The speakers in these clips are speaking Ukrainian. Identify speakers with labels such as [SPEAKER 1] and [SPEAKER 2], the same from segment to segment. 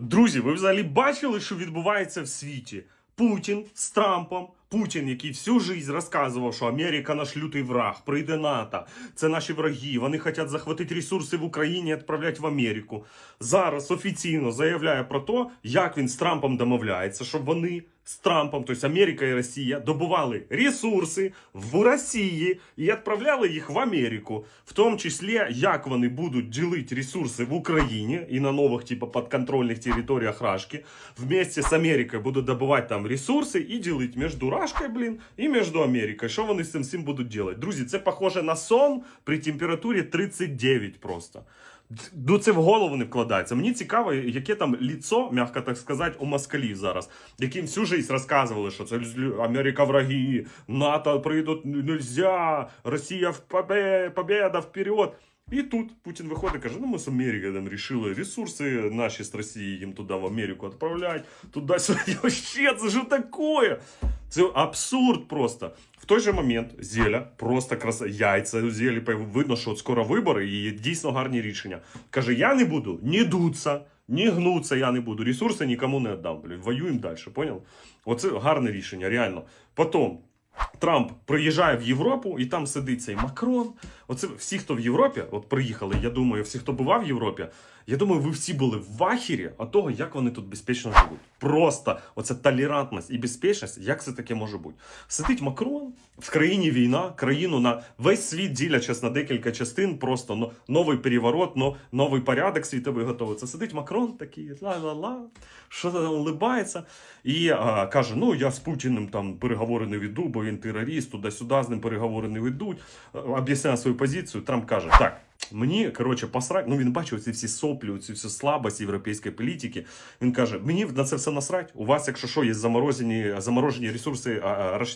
[SPEAKER 1] Друзі, ви взагалі бачили, що відбувається в світі? Путін з Трампом. Путін, який всю життя розказував, що Америка наш лютий враг, прийде НАТО, це наші враги, вони хочуть захватити ресурси в Україні і відправляти в Америку. Зараз офіційно заявляє про те, як він з Трампом домовляється, щоб вони з Трампом, тобто Америка і Росія, добували ресурси в Росії і відправляли їх в Америку, в тому числі, як вони будуть ділити ресурси в Україні і на нових, типу, подконтрольних територіях Рашки, вместе з Америкою будуть добувати там ресурси і ділити між Рашкою, блін, і між Америкою. Що вони з цим всім будуть робити? Друзі, це похоже на сон при температурі 39 просто. Ну, це в голову не вкладається. Мені цікаво, яке там ліцо, м'яко так сказати, у москалів зараз, яким всю життя розказували, що це Америка враги, НАТО прийдуть нельзя, Росія в побе- победа вперед. І тут Путін виходить каже: ну ми з Америкою там рішили ресурси наші з Росії їм туди в Америку відправляти, туди-сюди. Вообще, це що таке? Це абсурд просто. В той же момент Зеля просто краса яйця у Зелі видно, що от скоро вибори і дійсно гарні рішення. Каже: я не буду ні дуться, ні гнуться, я не буду. Ресурси нікому не віддам. Блін, воюємо далі, поняв? Оце гарне рішення, реально. Потім Трамп приїжджає в Європу, і там сидить цей Макрон. Оце всі, хто в Європі, от приїхали, я думаю, всі, хто бував в Європі, я думаю, ви всі були в ахірі від того, як вони тут безпечно живуть. Просто оця толерантність і безпечність, як це таке може бути? Сидить Макрон, в країні війна, країну на весь світ ділячись на декілька частин, просто ну, новий переворот, ну, новий порядок світовий готовиться. Сидить Макрон такий, ла-ла-ла, що там улибається, і а, каже: Ну, я з Путіним там переговори не веду, бо він терорист, туди-сюди з ним переговори не ведуть. А, Об'ясняє свою позицію. Трамп каже: Так. Мені коротше посрать. Ну він бачив ці всі соплі, ці всі слабості європейської політики. Він каже: мені на це все насрать. У вас, якщо що, є заморожені, заморожені ресурси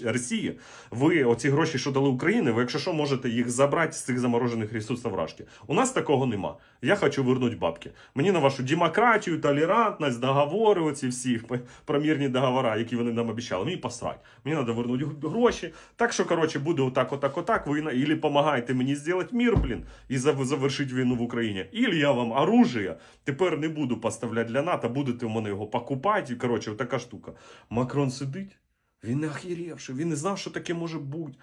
[SPEAKER 1] Росії. Ви оці гроші, що дали Україні, ви, якщо що, можете їх забрати з цих заморожених ресурсів Рашки. У нас такого нема. Я хочу вернути бабки. Мені на вашу демократію, толерантність, договори, оці всі промірні договори, які вони нам обіцяли. Мені посрать. Мені треба вернути гроші. Так що, коротше, буде отак, отак, отак. Ви на- допомагаєте мені зробити мір, блін, і зав- завершити війну в Україні. Ілі я вам оружие тепер не буду поставляти для НАТО, будете в мене його покупати. Коротше, така штука. Макрон сидить. Він не охерівши, він не знав, що таке може бути.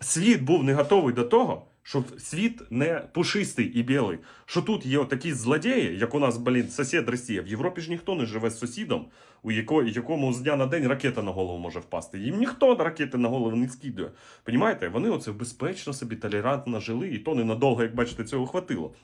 [SPEAKER 1] Світ був не готовий до того, що світ не пушистий і білий. Що тут є такі злодії, як у нас, блін, сусід Росія. В Європі ж ніхто не живе з сусідом, у яко, якому з дня на день ракета на голову може впасти. Їм ніхто ракети на голову не скидує. Понімаєте? Вони оце безпечно собі толерантно жили, і то ненадовго, як бачите, цього хватило.